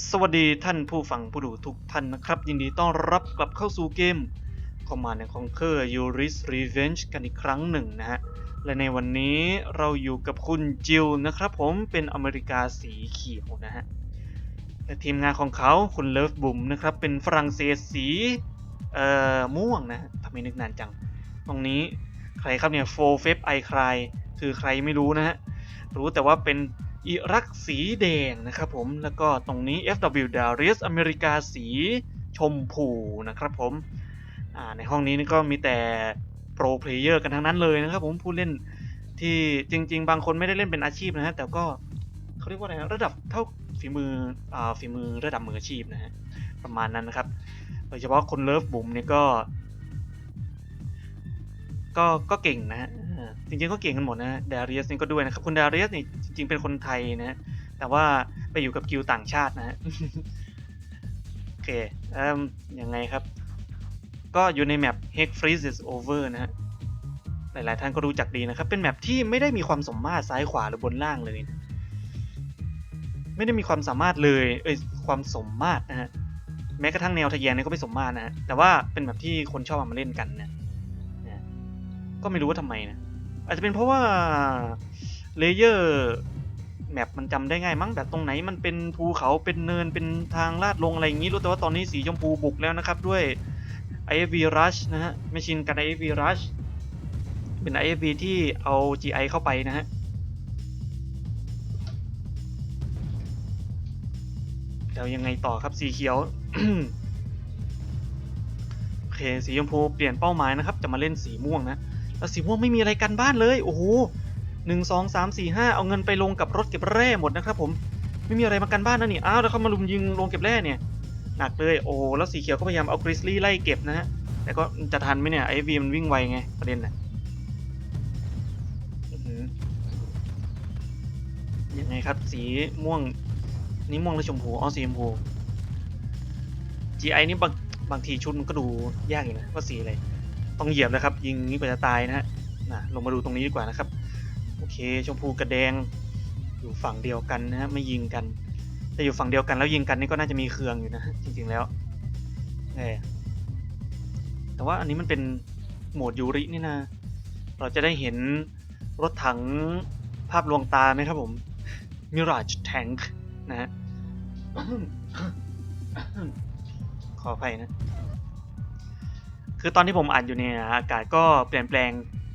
สวัสดีท่านผู้ฟังผู้ดูทุกท่านนะครับ ยินดีต้อนรับกลับเข้าสู่เกม Command and Conquer Yuri's Revenge กันอีกครั้งหนึ่งนะฮะ และในวันนี้เราอยู่กับคุณจิลนะครับผมเป็นอเมริกาสีเขียวนะฮะ และทีมงานของเขาคุณเลิฟบุ๋มนะครับเป็นฝรั่งเศสสี เอ่อ ม่วงนะทำไมนึกนานจัง ตรงนี้ใครครับเนี่ยโฟเฟฟไอคลายคือใครไม่รู้นะฮะ รู้แต่ว่าเป็น อิรักสีแดงนะครับผมแล้วก็ตรงนี้ FW Darius อเมริกาสีชมพูนะครับผมในห้องนี้นี่ก็มีแต่โปรเพลเยอร์กันทั้งนั้นเลยนะครับผมผู้เล่นที่จริง ๆ บางคนไม่ได้เล่นเป็นอาชีพนะฮะแต่ก็เขาเรียกว่าอะไรนะระดับเท่าฝีมืออฝีมือระดับมืออาชีพนะฮะประมาณนั้นนะครับโดยเฉพาะคนเลิฟบุ๋มเนี่ยก็ ก็ก็เก่งนะฮะ จริงๆก็เก่งกันหมดนะดาริสนี่ก็ด้วยนะครับคุณดาริสนี่จริงๆเป็นคนไทยนะ แต่ว่าไปอยู่กับกิลต่างชาตินะฮะโอเคเอ่มยังไงครับ ก็อยู่ในแมป Hex Freeze is over นะฮะหลายๆท่านก็รู้จักดีนะครับ เป็นแมปที่ไม่ได้มีความสามาตรซ้ายขวาหรือบนล่างเลย ไม่ได้มีความสามารถเลย เอ้ยความสมมาตรนะฮะแม้กระทั่งแนวทะแยงนี่ก็ไม่สมมาตรนะฮะแต่ว่าเป็นแบบที่คนชอบเอามาเล่นกันนะนะก็ไม่รู้ว่าทำไมนะ อาจจะเป็นเพราะว่าเลเยอร์แมปมันจำได้ง่ายมั้งแบบตรงไหนมันเป็นภูเขาเป็นเนินเป็นทางลาดลงอะไรอย่างนี้รู้แต่ว่าตอนนี้สีชมพูบุกแล้วนะครับด้วย IFV Rush นะฮะไม่ชินกัน IFV Rush เป็น IFV ที่เอา GI เข้าไปนะฮะแล้วยังไงต่อครับสีเขียวโอเคสีชมพูเปลี่ยนเป้าหมายนะครับ จะมาเล่นสีม่วงนะ แล้วสีม่วงไม่มีอะไรกันบ้านเลยโอ้โหหนึ่งสองสามสี่ห้าเอาเงินไปลงกับรถเก็บแร่หมดนะครับผมไม่มีอะไรมากันบ้านนะนี่อ้าวแล้วเขามาลุมยิงลงเก็บแร่เนี่ยหนักเลยโอ้แล้วสีเขียวก็พยายามเอากริซลี่ไล่เก็บนะฮะแต่ก็จะทันไหมเนี่ยไอวีมันวิ่งไวไงประเด็นน่ะยังไงครับ สีม่วง นี่ม่วงหรือชมพูอ๋อสีชมพู GI นี่บางบางทีชุดมันก็ดูยากอยู่นะว่าสีอะไร ต้องเหยียบนะครับ ยิงนี้กว่าจะตายนะฮะนะลงมาดูตรงนี้ดีกว่านะครับ โอเค ชมพูกับแดง อยู่ฝั่งเดียวกันนะฮะไม่ยิงกันแต่อยู่ฝั่งเดียวกันแล้วยิงกันนี่ก็น่าจะมีเครืองอยู่นะฮะจริงๆแล้วเออแต่ว่าอันนี้มันเป็นโหมดยูรินี่นะ เราจะได้เห็นรถถังภาพลวงตาไหมครับผม Mirage Tank นะฮะขออภัยนะ คือตอนที่ผมอ่านอยู่เนี่ยอากาศก็เปลี่ยนแปลง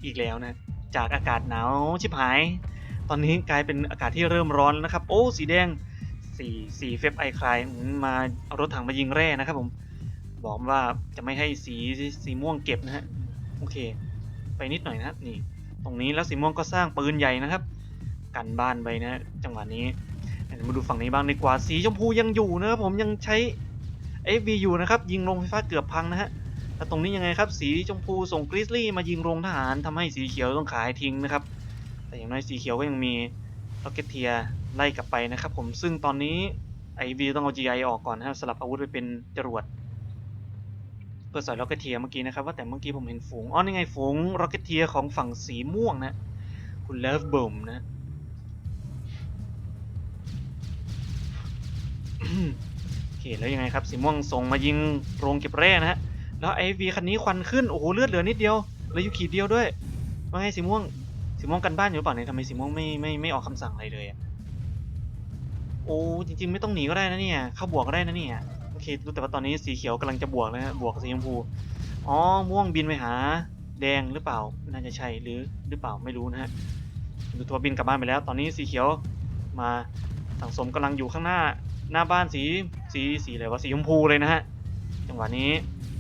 อีกแล้วนะ จากอากาศหนาวชิบหาย ตอนนี้กลายเป็นอากาศที่เริ่มร้อนแล้วนะครับ โอ้สีแดงสีสีเฟฟไอคลายมาเอารถถังมายิงแร่นะครับผม บอกว่าจะไม่ให้สีสีม่วงเก็บนะฮะโอเค ไปนิดหน่อยนะครับนี่ ตรงนี้แล้วสีม่วงก็สร้างปืนใหญ่นะครับ กันบ้านไปนะจังหวะนี้มาดูฝั่งนี้บ้างดีกว่าสีชมพูยังอยู่นะครับผมยังใช้ FV อยู่นะครับยิงโรงไฟฟ้าเกือบพังนะฮะ แล้วตรงนี้ยังไงครับ สีชมพูส่งกริซลี่มายิงโรงทหารทำให้สีเขียวต้องขายทิ้งนะครับ แต่อย่างน้อยสีเขียวก็ยังมีล็อกเก็ตเทียไล่กลับไปนะครับ ผมซึ่งตอนนี้ไอวีต้องเอา GI ออกก่อนนะครับสลับอาวุธไปเป็นจรวดเพื่อใส่ล็อกเก็ตเทียเมื่อกี้นะครับว่าแต่เมื่อกี้ผมเห็นฝูงอ๋อนี่ไงฝูงล็อกเก็ตเทียของฝั่งสีม่วงนะ คุณเลิฟเบิมนะโอเคแล้วยังไงครับสีม่วงส่งมายิงโรงเก็บแร่นะฮะ แล้วไอวีคันนี้ควันขึ้น โอ้โห เลือดเหลือนิดเดียวเหลืออยู่ขีดเดียวด้วยว่าไงสีม่วง สีม่วงกันบ้านอยู่หรือเปล่าเนี่ยทำไมสีม่วงไม่ไม่ไม่ออกคำสั่งอะไรเลยโอ้จริง ๆ ไม่ต้องหนีก็ได้นะเนี่ย เข้าบวกก็ได้นะเนี่ย โอเค รู้แต่ว่าตอนนี้สีเขียวกำลังจะบวกแล้วนะบวกกับสีชมพู อ๋อ ม่วงบินไปหา แดงหรือเปล่า น่าจะใช่หรือหรือเปล่าไม่รู้นะฮะดูทัวร์บินกลับบ้านไปแล้ว ตอนนี้สีเขียวมาสังสมกำลังอยู่ข้างหน้าหน้าบ้านสีสีสีอะไรวะสีชมพูเลยนะฮะ จังหวะนี้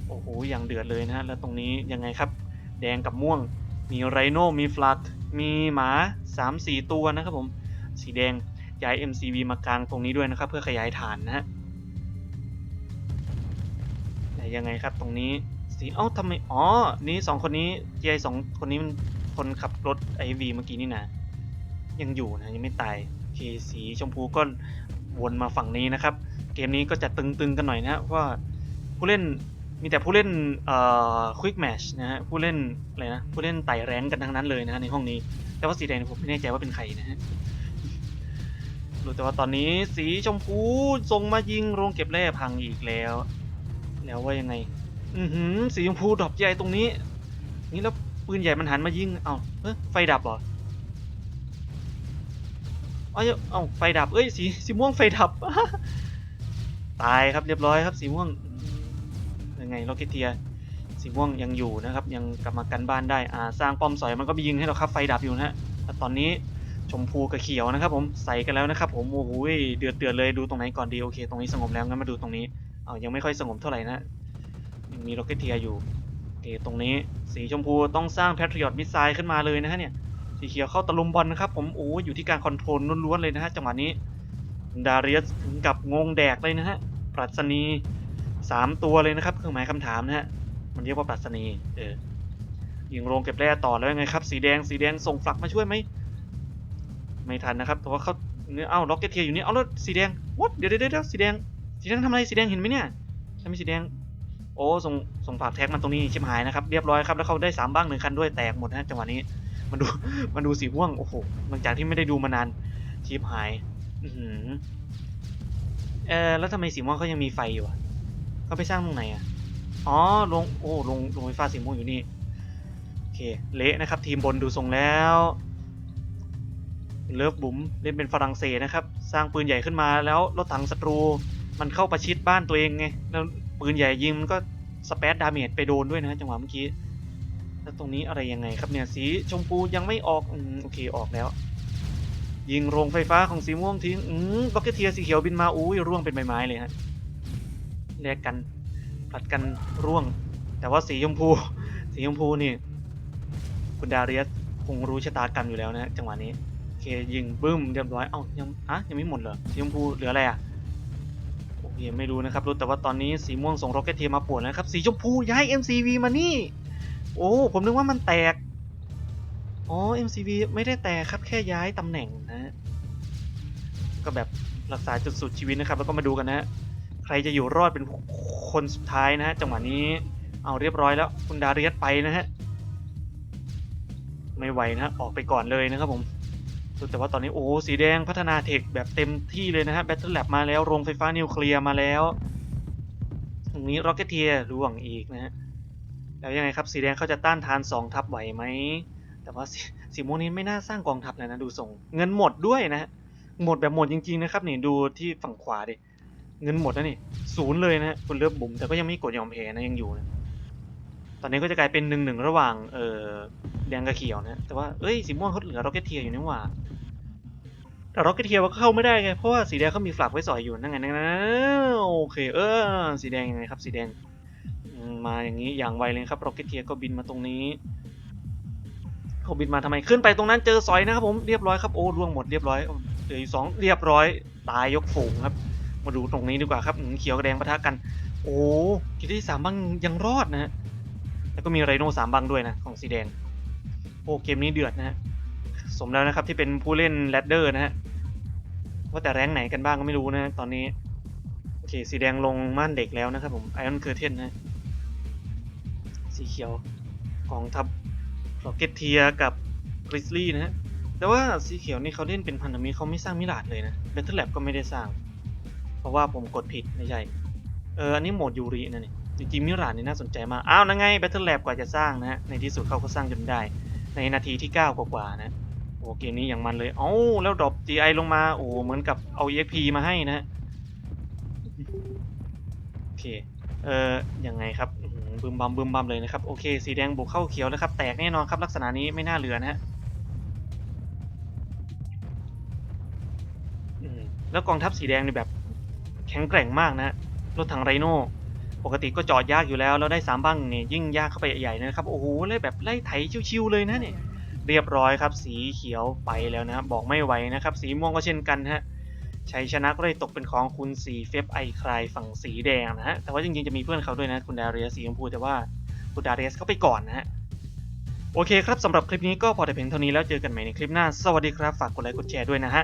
โอ้โห อย่างเดือดเลยนะฮะ แล้วตรงนี้ยังไงครับ แดงกับม่วง มีไรโนมีฟลัดมีหมา 3-4 ตัวนะครับผม สีแดงย้าย MCV มากลางตรงนี้ด้วยนะครับ เพื่อขยายฐานนะฮะแต่ยังไงครับตรงนี้สีเอ้าทำไม อ๋อ นี่สองคนนี้เจสองคนนี้มันคนขับรถไอวีเมื่อกี้นี่นะ ยังอยู่นะ ยังไม่ตายโอเคสีชมพูก็วนมาฝั่งนี้นะครับ เกมนี้ก็จะตึงๆกันหน่อยนะฮะว่าผู้เล่น มีแต่ผู้เล่นเอ่อควิกแมชนะฮะผู้เล่นอะไรนะผู้เล่นไต่แรงกันทั้งนั้นเลยนะฮะในห้องนี้ แต่ว่าสีแดงผมไม่แน่ใจว่าเป็นใครนะฮะรู้แต่ว่าตอนนี้สีชมพูส่งมายิงโรงเก็บแร่พังอีกแล้ว แล้วว่ายังไง อือหือสีชมพูดรอปใหญ่ตรงนี้ นี่แล้วปืนใหญ่มันหันมายิงเอ้าเอ้ยไฟดับเหรอเอ้ยเอ้าไฟดับเอ้ยสีสีม่วงไฟดับตายครับเรียบร้อยครับสีม่วง ยังไงโรเกเทียสีม่วงยังอยู่นะครับ ยังกลับมากันบ้านได้อ่าสร้างป้อมสอยมันก็ไปยิงให้เราครับไฟดับอยู่นะฮะแต่ตอนนี้ชมพูกับเขียวนะครับ ผมใส่กันแล้วนะครับ ผมโอ้โหเดือดเดือดเลยดูตรงไหนก่อนดีโอเค ตรงนี้สงบแล้วงั้นมาดูตรงนี้เอายังไม่ค่อยสงบเท่าไหร่นะยังมีโรเกเทียอยู่โอเคตรงนี้สีชมพูต้องสร้างแพทริอตมิสไซล์ขึ้นมาเลยนะฮะเนี่ยสีเขียวเข้าตะลุมบอลนะครับ ผมโอ้อยู่ที่การคอนโทรลล้วนๆเลยนะฮะจังหวะนี้ดารียสถึงกับงงแดกเลยนะฮะปรัชนี สามตัวเลยนะครับเครื่องหมายคำถามนะฮะมันเรียกว่าปรัชนีเออยิงโรงเก็บแร่ต่อแล้วยังไงครับ สีแดงสีแดงส่งฟลักมาช่วยไหมไม่ทันนะครับเพราะว่าเขาเอ้าล็อกเก็ตเทียอยู่นี่เอาแล้วสีแดง what เดี๋ยวเดี๋ยวเดี๋ยวสีแดงสีแดงทำอะไรสีแดงเห็นไหมเนี่ยใช่ไหมสีแดงโอ้ส่งส่งฝากแท็กมันตรงนี้ชิบหายนะครับเรียบร้อยครับแล้วเขาได้สามบ้างหนึ่งคันด้วยแตกหมดนะจังหวะนี้มันดูมันดูสีม่วงโอ้โหหลังจากที่ไม่ได้ดูมานานชิบหายอือหือเออแล้วทำไมสีม่วงเขายังมีไฟอยู่อะ เขาไปสร้างตรงไหนอะ อ๋อลงโอ้ลงลงไฟฟ้าสีม่วงอยู่นี่ โอเค เละนะครับ ทีมบนดูทรงแล้ว เลิฟบุ๋มเล่นเป็นฝรั่งเศสนะครับ สร้างปืนใหญ่ขึ้นมาแล้วรถถังศัตรู มันเข้าประชิดบ้านตัวเองไง แล้วปืนใหญ่ยิงมันก็สเปซดาเมจไปโดนด้วยนะจังหวะเมื่อกี้ แล้วตรงนี้อะไรยังไงครับเนี่ยสีชมพูยังไม่ออกอืมโอเคออกแล้ว ยิงโรงไฟฟ้าของสีม่วงทิ้งอืมบ็อกเกเทียสีเขียวบินมาอุ้ยร่วงเป็นใบไม้เลยฮะ แลกกันผลัดกันร่วง แต่ว่าสีชมพู สีชมพูนี่ คุณดาเรียสคงรู้ชะตากรรมอยู่แล้วนะจังหวะนี้โอเคยิงบึ้มเรียบร้อยเอ้ายังอะยังไม่หมดเหรอสีชมพูเหลืออะไรอะโอเคไม่รู้นะครับรู้แต่ว่าตอนนี้สีม่วงส่งร็อกเก็ตเทียมาปวนแล้วนะครับสีชมพูย้าย MCV มานี่ โอ้ผมนึกว่ามันแตกอ๋อ MCV ไม่ได้แตกครับแค่ย้ายตำแหน่งนะ ก็แบบรักษาจุดสุดชีวิตนะครับ แล้วก็มาดูกันนะ ใครจะอยู่รอดเป็นคนสุดท้ายนะฮะจังหวะนี้เอาเรียบร้อยแล้ว คุณดาเรียสไปนะฮะไม่ไหวนะฮะออกไปก่อนเลยนะครับผมแต่ว่าตอนนี้โอ้สีแดงพัฒนาเทคแบบเต็มที่เลยนะฮะแบตเตอร์แลบมาแล้วโรงไฟฟ้านิวเคลียร์มาแล้วตรงนี้ร็อกเก็ตเทียร์ล่วงอีกนะฮะแล้วยังไงครับสีแดงเขาจะต้านทาน2ทัพไหวไหมแต่ว่าสีสีม่วงนี้ไม่น่าสร้างกองทัพเลยนะดูทรงเงินหมดด้วยนะฮะหมดแบบหมดจริงๆนะครับนี่ดูที่ฝั่งขวาดิ เงินหมดนะนี่ศูนย์เลยนะฮะคุณเลือบบุ๋มแต่ก็ยังไม่กดยอมแพ้นะยังอยู่นะตอนนี้ก็จะกลายเป็นหนึ่งหนึ่งระหว่างเออแดงกับเขียวนะแต่ว่าเอ้ยสีม่วงเขาเหลือร็อกเก็ตเทียอยู่นี่หว่าแต่ร็อกเก็ตเทียก็เข้าไม่ได้ไงเพราะว่าสีแดงเขามีฝลักไว้สอยอยู่นั่นไงนั่นโอเคเออสีแดงยังไงครับ สีแดงมาอย่างนี้อย่างไวเลยครับร็อกเก็ตเทียก็บินมาตรงนี้เขาบินมาทำไมขึ้นไปตรงนั้นเจอสอยนะครับผมเรียบร้อยครับโอ้ร่วงหมดเรียบร้อยเหลืออยู่สองเรียบร้อยตายยกฝูงครับ มาดูตรงนี้ดีกว่าครับเขียวกับแดงปะทะกัน โอ้กิจที่สามบังยังรอดนะฮะแล้วก็มีไรโน่สามบังด้วยนะของสีแดง โอ้เกมนี้เดือดนะฮะสมแล้วนะครับที่เป็นผู้เล่นแรดเดอร์นะฮะว่าแต่แรงไหนกันบ้างก็ไม่รู้นะตอนนี้โอเคสีแดงลงม่านเด็กแล้วนะครับผมไอออนเคอร์เทนนะสีเขียวกองทัพร็อกเก็ตเทียกับกริซลี่นะฮะแต่ว่าสีเขียวนี่เขาเล่นเป็นพันธมิตรเขาไม่สร้างมิลาดเลยนะเบทเทิลแลบก็ไม่ได้สร้าง ราะว่าผมกดผิดไม่ใช่ เอออันนี้โหมดยูรินะนี่จริงๆมิลาดนี่น่าสนใจมาก อ้าวนั่นไงแบทเทิลแลบกว่าจะสร้างนะฮะ ในที่สุดเขาก็สร้างจนได้ ในนาทีที่ 9 กว่าๆนะ โอ้เกมนี้อย่างมันเลยเอ้าแล้วดรอป GI ลงมา โอ้เหมือนกับเอา EXP มาให้นะฮะ โอเค เออยังไงครับบึมบัมบึมบัมเลยนะครับ โอเค สีแดงบุกเข้าเขียวแล้วครับ แตกแน่นอนครับ ลักษณะนี้ไม่น่าเหลือนะฮะแล้วกองทัพสีแดงนี่แบบ แข็งแกร่งมากนะฮะรถถังไรโน่ปกติก็จอดยากอยู่แล้วแล้วได้สามบ้างเนี่ยยิ่งยากเข้าไปใหญ่ๆนะครับโอ้โหเลยแบบไล่ไถชิวๆเลยนะเนี่ยเรียบร้อยครับ สีเขียวไปแล้วนะบอกไม่ไหวนะครับ สีม่วงก็เช่นกันฮะชัยชนะก็เลยตกเป็นของคุณสีเฟฟไอคลายฝั่งสีแดงนะฮะแต่ว่าจริงๆจะมีเพื่อนเขาด้วยนะคุณดาเรียสสีชมพูแต่ว่าคุณดาเรียสเขาไปก่อนนะฮะโอเคครับสำหรับคลิปนี้ก็พอแต่เพียงเท่านี้แล้วเจอกันใหม่ในคลิปหน้า สวัสดีครับ ฝากกดไลค์กดแชร์ด้วยนะฮะ